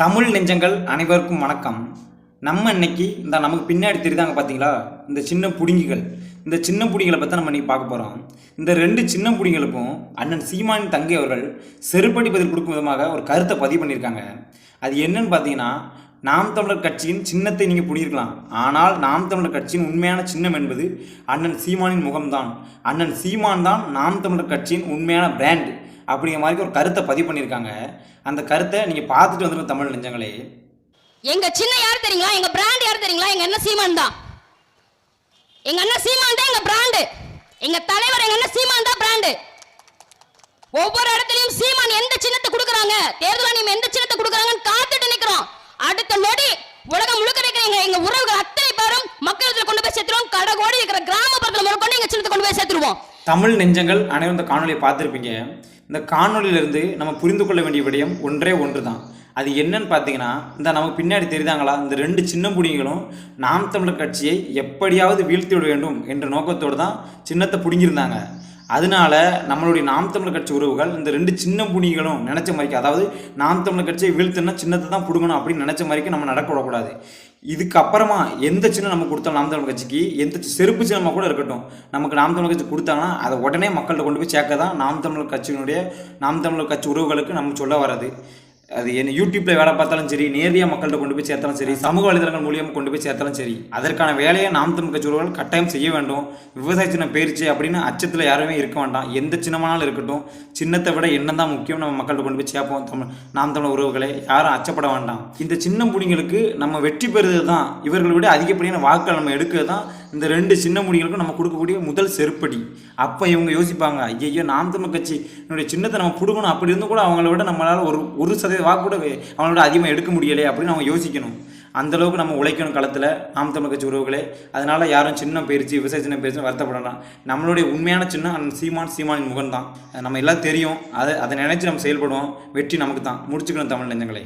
தமிழ் நெஞ்சங்கள் அனைவருக்கும் வணக்கம். நம்ம இன்னைக்கு இந்த நமக்கு பின்னாடி தெரியுதாங்க பார்த்தீங்களா இந்த சின்ன புடிங்கிகள். இந்த சின்ன புடிங்களை பற்றி நம்ம இன்னைக்கு பார்க்க போகிறோம் இந்த ரெண்டு சின்ன புடிங்களுக்கும் அண்ணன் சீமானின் தங்கை அவர்கள் செருப்படி பதில் கொடுக்கும் விதமாக ஒரு கருத்தை பதிவு பண்ணியிருக்காங்க. அது என்னன்னு பார்த்தீங்கன்னா நாம் தமிழர் கட்சியின் சின்னத்தை நீங்கள் புரியிருக்கலாம் ஆனால் நாம் தமிழர் கட்சியின் உண்மையான சின்னம் என்பது அண்ணன் சீமானின் முகம்தான். அண்ணன் சீமான் தான் நாம் தமிழர் கட்சியின் உண்மையான பிராண்ட் அப்படிங்கிற மாதிரி ஒரு கருத்தை பதிவு பண்ணியிருக்காங்க. அந்த கருத்தை நீங்கள் பார்த்துட்டு வந்துருங்க தமிழ் நெஞ்சங்களே. எங்க சின்ன யார் தெரியுங்களா? எங்க பிராண்ட் யார் தெரியுங்களா? எங்க அண்ணன் சீமான் தான். எங்க அண்ணன் சீமான் தான் எங்க பிராண்டு எங்க தலைவர் எங்க அண்ணன் சீமான் தான் பிராண்டு ஒவ்வொரு இடத்துலயும் சீமான் எந்த சின்னத்தை கொடுக்குறாங்க? தேர்தல் ஆணையம் எந்த சின்னத்தை கொடுக்குறாங்கன்னு காத்துட்டு நிக்கிறோம். அடுத்த நொடி உலகம் முழுக்க இருக்கிற எங்க எங்க உறவுகள் அத்தனை பேரும் மக்களத்துல கொண்டு போய் சேர்த்துருவோம். கடகோடி இருக்கிற கிராமப்புறத்துல முதற்கொண்டு எங்க சின்னத்தை கொண்டு போய் சேர்த்துருவோம். தமிழ் நெஞ்சங்கள் அனைவரும் இந்த காணொலியை பார்த்துருப்பீங்க. இந்த காணொலியிலிருந்து நம்ம புரிந்து கொள்ள வேண்டிய விடயம் ஒன்றே ஒன்று தான் அது என்னன்னு பார்த்தீங்கன்னா இந்த நமக்கு பின்னாடி தெரியுதாங்களா? இந்த ரெண்டு சின்ன புடிங்களும் நாம் தமிழர் கட்சியை எப்படியாவது வீழ்த்தி விட வேண்டும் என்ற நோக்கத்தோடு தான் சின்னத்தை பிடுங்கியிருந்தாங்க. அதனால நம்மளுடைய நாம் தமிழர் கட்சி உறவுகள் இந்த ரெண்டு சின்ன புனிகளும் நினச்ச மாதிரிக்கு அதாவது நாம் தமிழர் கட்சியை வீழ்த்துனா சின்னத்தை தான் பிடுங்கணும் அப்படின்னு நினச்ச மாதிரிக்கு நம்ம நடக்க விடக்கூடாது இதுக்கப்புறமா எந்த சின்ன நம்ம கொடுத்தோம் நாம் தமிழர் கட்சிக்கு எந்த செருப்பு சின்னமாக கூட இருக்கட்டும் நமக்கு நாம் தமிழர் கட்சி கொடுத்தாங்கன்னா அதை உடனே மக்கள்கிட்ட கொண்டு போய் சேர்க்க தான் நாம் தமிழர் கட்சியினுடைய நாம் தமிழர் கட்சி உறவுகளுக்கு நம்ம சொல்ல வர்றது. அது என்ன யூடியூப்ல வேலை பார்த்தாலும் சரி நேரடியாக மக்கள்கிட்ட கொண்டு போய் சேர்த்தாலும் சரி சமூக வலைதளங்கள் மூலியமாக கொண்டு போய் சேர்த்தாலும் சரி அதற்கான வேலையை நாம் தமிழ் கட்சி கட்டாயம் செய்ய வேண்டும். விவசாய சின்னம் போயிருச்சு அப்படின்னு அச்சத்தில் யாருமே இருக்க வேண்டாம். எந்த சின்னமானாலும் இருக்கட்டும். சின்னத்தை விட என்ன தான் முக்கியம் நம்ம மக்கள்கிட்ட கொண்டு போய் சேர்ப்போம் தமிழ் நாம் தமிழ் உறவுகளை. யாரும் அச்சப்பட வேண்டாம். இந்த சின்ன புடிங்களுக்கு நம்ம வெற்றி பெறுறது தான் இவர்களை விட அதிகப்படியான வாக்குகள் நம்ம எடுக்கிறது தான் இந்த ரெண்டு சின்ன முடிகளுக்கும் நம்ம கொடுக்கக்கூடிய முதல் செருப்படி. அப்போ இவங்க யோசிப்பாங்க ஐயோ நாம் தமிழ் கட்சி என்னுடைய சின்னத்தை நம்ம கொடுக்கணும் அப்படி இருந்தும் கூட அவங்கள விட நம்மளால் ஒரு ஒரு சதவீத வாக்கு கூட அவங்களோட அதிகமாக எடுக்க முடியலையே அப்படின்னு அவங்க யோசிக்கணும். அந்தளவுக்கு நம்ம உழைக்கணும் களத்தில் நாம் தமிழ் கட்சி உறவுகளே. அதனால் யாரும் சின்னம் போயிருச்சு விவசாய சின்னம் போயிருச்சு வருத்தப்படலாம். நம்மளுடைய உண்மையான சின்னம் அந்த சீமான் சீமானின் முகம் தான் நம்ம எல்லாம் தெரியும். அதை அதை நினச்சி நம்ம செயல்படுவோம். வெற்றி நமக்கு தான் முடிச்சுக்கணும் தமிழ் நெஞ்சங்களே.